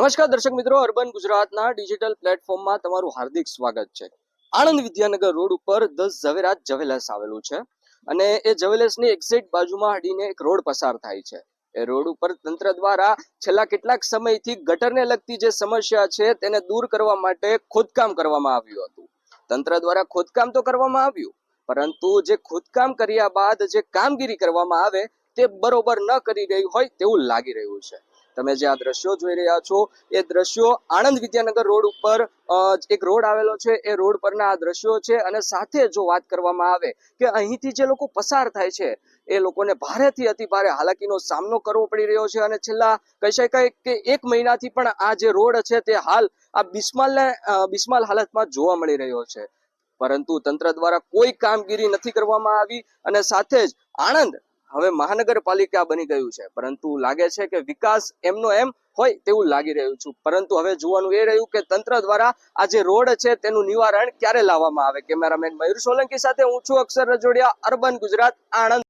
નમસ્કાર દર્શક મિત્રો, અર્બન ગુજરાતના ડિજિટલ પ્લેટફોર્મમાં તમારું હાર્દિક સ્વાગત છે. આણંદ વિદ્યાનગર રોડ ઉપર દસ ઝવેરાત જવેલર્સ આવેલું છે અને એ જવેલર્સની એક્ઝેક્ટ બાજુમાં હડીને એક રોડ પસાર થાય છે. એ રોડ ઉપર તંત્ર દ્વારા છેલ્લા કેટલાક સમયથી ગટરને લગતી જે સમસ્યા છે તેને દૂર કરવા માટે ખોદકામ કરવામાં આવ્યું હતું. તંત્ર દ્વારા ખોદકામ તો કરવામાં આવ્યું, પરંતુ જે ખોદકામ કર્યા બાદ જે કામગીરી કરવામાં આવે તે બરોબર ન કરી રહી હોય તેવું લાગી રહ્યું છે. તમે જે આ દ્રશ્યો જોઈ રહ્યા છો, એ દ્રશ્યો આણંદ વિદ્યાનગર રોડ ઉપર એક રોડ આવેલો છે. એ રોડ પરના આ દ્રશ્યો છે અને સાથે જો વાત કરવામાં આવે કે અહીંથી જે લોકો પસાર થાય છે, એ લોકોને ભારેથી અતિ ભારે હાલાકીનો સામનો કરવો પડી રહ્યો છે અને છેલ્લા કહી શકાય કે એક મહિનાથી પણ આ જે રોડ છે તે હાલ આ બિસ્માલને બિસ્માલ હાલતમાં જોવા મળી રહ્યો છે. પરંતુ તંત્ર દ્વારા કોઈ કામગીરી નથી કરવામાં આવી અને સાથે જ આણંદ હવે મહાનગરપાલિકા બની ગયું છે. પરંતુ લાગે છે કે વિકાસ એમનો એમ હોય તેવું લાગી રહ્યું છું. પરંતુ હવે જોવાનું એ રહ્યું કે તંત્ર દ્વારા આ જે રોડ છે તેનું નિવારણ ક્યારે લાવવામાં આવે? કેમેરામેન મયુર સોલંકી સાથે હું છું અક્ષર રજોડિયા, અર્બન ગુજરાત, આણંદ.